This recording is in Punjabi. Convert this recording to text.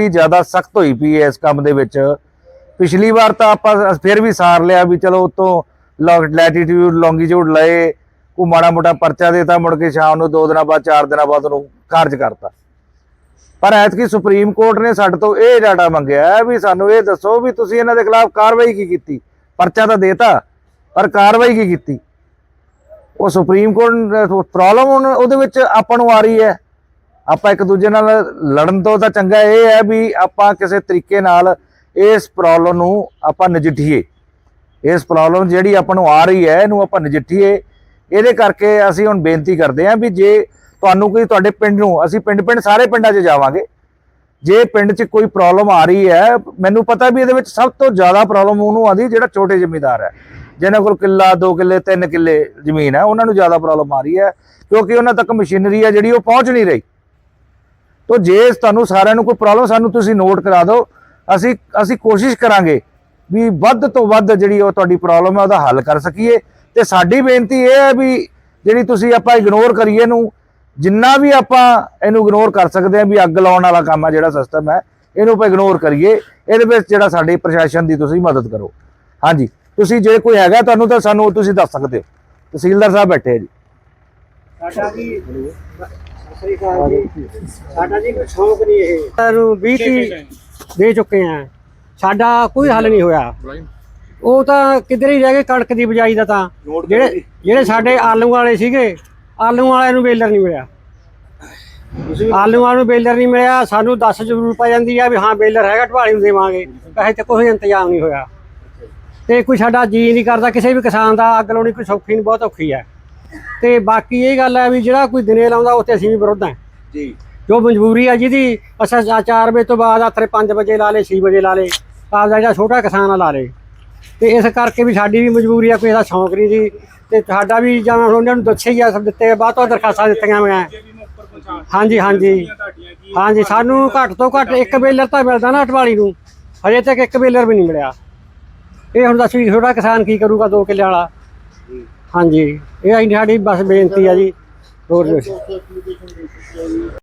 ਕਾਫੀ ਜ਼ਿਆਦਾ ਸਖਤ ਹੋਈ ਪਈ ਹੈ ਇਸ ਕੰਮ ਦੇ ਵਿੱਚ। ਪਿਛਲੀ ਵਾਰ ਤਾਂ ਆਪਾਂ ਫਿਰ ਵੀ ਸਾਰ ਲਿਆ ਵੀ ਚਲੋ ਉਤੋਂ ਲੈਟੀਟਿਊਡ ਲੌਂਗੀਟਿਊਡ ਲਏ ਕੋ ਮਾੜਾ ਮੋਟਾ ਪਰਚਾ ਦੇਤਾ, ਮੁੜ ਕੇ ਸ਼ਾਮ ਨੂੰ ਦੋ ਦਿਨਾਂ ਬਾਅਦ, ਚਾਰ ਦਿਨਾਂ ਬਾਅਦ ਉਹਨੂੰ ਖਾਰਜ ਕਰਤਾ। ਪਰ ਐਤਕੀ ਸੁਪਰੀਮ ਕੋਰਟ ਨੇ ਸਾਡੇ ਤੋਂ ਇਹ ਡਾਟਾ ਮੰਗਿਆ ਵੀ ਸਾਨੂੰ ਇਹ ਦੱਸੋ ਵੀ ਤੁਸੀਂ ਇਹਨਾਂ ਦੇ ਖਿਲਾਫ ਕਾਰਵਾਈ ਕੀ ਕੀਤੀ। ਪਰਚਾ ਤਾਂ ਦੇਤਾ, ਪਰ ਕਾਰਵਾਈ ਕੀ ਕੀਤੀ? ਉਹ ਸੁਪਰੀਮ ਕੋਰਟ ਪ੍ਰੋਬਲਮ ਉਹਦੇ ਵਿੱਚ ਆਪਾਂ ਨੂੰ ਆ ਰਹੀ ਹੈ। ਆਪਾਂ ਇੱਕ ਦੂਜੇ ਨਾਲ ਲੜਨ ਤੋਂ ਤਾਂ ਚੰਗਾ ਇਹ ਹੈ ਵੀ ਆਪਾਂ ਕਿਸੇ ਤਰੀਕੇ ਨਾਲ ਇਸ ਪ੍ਰੋਬਲਮ ਨੂੰ ਆਪਾਂ ਨਜਿੱਠੀਏ। ਇਸ ਪ੍ਰੋਬਲਮ ਜਿਹੜੀ ਆਪਾਂ ਨੂੰ ਆ ਰਹੀ ਹੈ, ਇਹਨੂੰ ਆਪਾਂ ਨਜਿੱਠੀਏ। ਇਹਦੇ ਕਰਕੇ ਅਸੀਂ ਹੁਣ ਬੇਨਤੀ ਕਰਦੇ ਹਾਂ ਵੀ ਜੇ ਤੁਹਾਨੂੰ ਕੋਈ ਤੁਹਾਡੇ ਪਿੰਡ ਨੂੰ, ਅਸੀਂ ਪਿੰਡ ਪਿੰਡ ਸਾਰੇ ਪਿੰਡਾਂ 'ਚ ਜਾਵਾਂਗੇ। ਜੇ ਪਿੰਡ 'ਚ ਕੋਈ ਪ੍ਰੋਬਲਮ ਆ ਰਹੀ ਹੈ, ਮੈਨੂੰ ਪਤਾ ਵੀ ਇਹਦੇ ਵਿੱਚ ਸਭ ਤੋਂ ਜ਼ਿਆਦਾ ਪ੍ਰੋਬਲਮ ਉਹਨੂੰ ਆਉਂਦੀ ਜਿਹੜਾ ਛੋਟੇ ਜ਼ਿਮੀਦਾਰ ਹੈ। ਜਿਹਨਾਂ ਕੋਲ ਕਿੱਲਾ 2 ਕਿੱਲੇ 3 ਕਿੱਲੇ ਜ਼ਮੀਨ ਹੈ, ਉਹਨਾਂ ਨੂੰ ਜ਼ਿਆਦਾ ਪ੍ਰੋਬਲਮ ਆ ਰਹੀ ਹੈ, ਕਿਉਂਕਿ ਉਹਨਾਂ ਤੱਕ ਮਸ਼ੀਨਰੀ ਹੈ ਜਿਹੜੀ ਉਹ ਪਹੁੰਚ ਨਹੀਂ ਰਹੀ। ਤੋ ਜੇ ਤੁਹਾਨੂੰ ਸਾਰਿਆਂ ਨੂੰ ਕੋਈ ਪ੍ਰੋਬਲਮ ਸਾਨੂੰ ਤੁਸੀਂ ਨੋਟ ਕਰਾ ਦਿਓ। ਅਸੀਂ ਅਸੀਂ ਕੋਸ਼ਿਸ਼ ਕਰਾਂਗੇ ਵੀ ਵੱਧ ਤੋਂ ਵੱਧ ਜਿਹੜੀ ਉਹ ਤੁਹਾਡੀ ਪ੍ਰੋਬਲਮ ਹੈ, ਉਹਦਾ ਹੱਲ ਕਰ ਸਕੀਏ। ਤੇ ਸਾਡੀ ਬੇਨਤੀ ਇਹ ਹੈ ਵੀ ਜਿਹੜੀ ਤੁਸੀਂ ਆਪਾਂ ਇਗਨੋਰ ਕਰੀਏ ਨੂੰ ਜਿੰਨਾ ਵੀ ਆਪਾਂ ਇਹਨੂੰ ਇਗਨੋਰ ਕਰ ਸਕਦੇ ਹਾਂ ਵੀ ਅੱਗ ਲਾਉਣ ਵਾਲਾ ਕੰਮ ਹੈ ਜਿਹੜਾ ਸਿਸਟਮ ਹੈ, ਇਹਨੂੰ ਆਪਾਂ ਇਗਨੋਰ ਕਰੀਏ। ਇਹਦੇ ਵਿੱਚ ਜਿਹੜਾ ਸਾਡੇ ਪ੍ਰਸ਼ਾਸਨ ਦੀ ਤੁਸੀਂ ਮਦਦ ਕਰੋ। ਹਾਂਜੀ, ਤੁਸੀਂ ਜੇ ਕੋਈ ਹੈਗਾ ਤੁਹਾਨੂੰ ਤਾਂ ਸਾਨੂੰ ਤੁਸੀਂ ਦੱਸ ਸਕਦੇ ਹੋ। ਤਹਿਸੀਲਦਾਰ ਸਾਹਿਬ ਬੈਠੇ ਆ ਜੀ। ਸਾਡਾ ਜੀ ਜੀ ਸਾਡਾ ਜੀ ਕੋਈ ਸ਼ੌਂਕ ਨਹੀਂ ਇਹ। ਸਾਨੂੰ 20 ਤੀਹ ਦੇ ਚੁੱਕੇ ਆ। ਸਾਡਾ ਕੋਈ ਹੱਲ ਨਹੀਂ ਹੋਇਆ। ਉਹ ਤਾਂ ਕਿਧਰ ਹੀ ਰਹਿ ਗਏ ਕਣਕ ਦੀ ਬਜਾਈ ਦਾ ਤਾਂ। ਜਿਹੜੇ ਜਿਹੜੇ ਸਾਡੇ ਆਲੂ ਵਾਲੇ ਸੀਗੇ ਆਲੂ ਵਾਲਿਆਂ ਨੂੰ ਬੇਲਰ ਨਹੀਂ ਮਿਲਿਆ। ਆਲੂ ਵਾਲਿਆਂ ਨੂੰ ਬੇਲਰ ਨਹੀਂ ਮਿਲਿਆ। ਸਾਨੂੰ 10 ਜ਼ਰੂਰ ਪੈ ਜਾਂਦੀ ਆ ਵੀ ਹਾਂ ਬੇਲਰ ਹੈਗਾ ਢਵਾਲੀ ਨੂੰ ਦੇਵਾਂਗੇ। ਕਹੇ ਤੇ ਕੋਈ ਇੰਤਜ਼ਾਮ ਨਹੀਂ ਹੋਇਆ। ਤੇ ਕੋਈ ਸਾਡਾ ਜੀ ਨਹੀਂ ਕਰਦਾ ਕਿਸੇ ਵੀ ਕਿਸਾਨ ਦਾ ਅੱਗ ਲਾਉਣੀ ਕੋਈ ਸੌਖੀ ਨਹੀਂ ਬਹੁਤ ਔਖੀ ਹੈ ਤੇ ਬਾਕੀ ਇਹ ਗੱਲ ਹੈ ਵੀ ਜਿਹੜਾ ਕੋਈ ਦਿਨੇ ਲਾਉਂਦਾ ਉੱਥੇ ਅਸੀਂ ਵੀ ਵਿਰੋਧ ਹਾਂ। ਜੀ। ਜੋ ਮਜਬੂਰੀ ਹੈ ਜਿਹਦੀ ਅਸਾਂ 4 ਵਜੇ ਤੋਂ ਬਾਅਦ ਆਥਰੇ 5 ਵਜੇ ਲਾ ਲੇ 6 ਵਜੇ ਲਾ ਲੇ ਆਪਦਾ ਜਿਹੜਾ ਛੋਟਾ ਕਿਸਾਨ ਆ ਲਾ ਲੇ ਤੇ ਇਸ ਕਰਕੇ ਵੀ ਸਾਡੀ ਵੀ ਮਜਬੂਰੀ ਆ ਕੋਈ ਇਹਦਾ ਸ਼ੌਂਕ ਨਹੀਂ ਜੀ। ਤੇ ਸਾਡਾ ਵੀ ਹੁਣ ਉਹਨਾਂ ਨੂੰ ਦੱਸਿਆ ਹੀ ਆ ਸਭ ਦਿੱਤੇ ਬਾਅਦ ਤੋਂ ਦਰਖਾਸਤਾਂ ਦਿੱਤੀਆਂ ਹੋਈਆਂ। ਹਾਂਜੀ ਹਾਂਜੀ। ਹਾਂਜੀ ਸਾਨੂੰ ਘੱਟ ਤੋਂ ਘੱਟ ਇੱਕ ਬੇਲਰ ਤਾਂ ਮਿਲਦਾ ਨਾ ਅਟਵਾਲੀ ਨੂੰ। ਹਜੇ ਤੱਕ ਇੱਕ ਬੇਲਰ ਵੀ ਨਹੀਂ ਮਿਲਿਆ। ਇਹ ਹੁਣ ਦੱਸੋ ਜੀ ਛੋਟਾ ਕਿਸਾਨ ਕੀ ਕਰੂਗਾ 2 ਕਿੱਲੇ ਵਾਲਾ? ਹਾਂਜੀ। ਇਹ ਸਾਡੀ ਬਸ ਬੇਨਤੀ ਆ ਜੀ। ਹੋਰ ਕੁਛ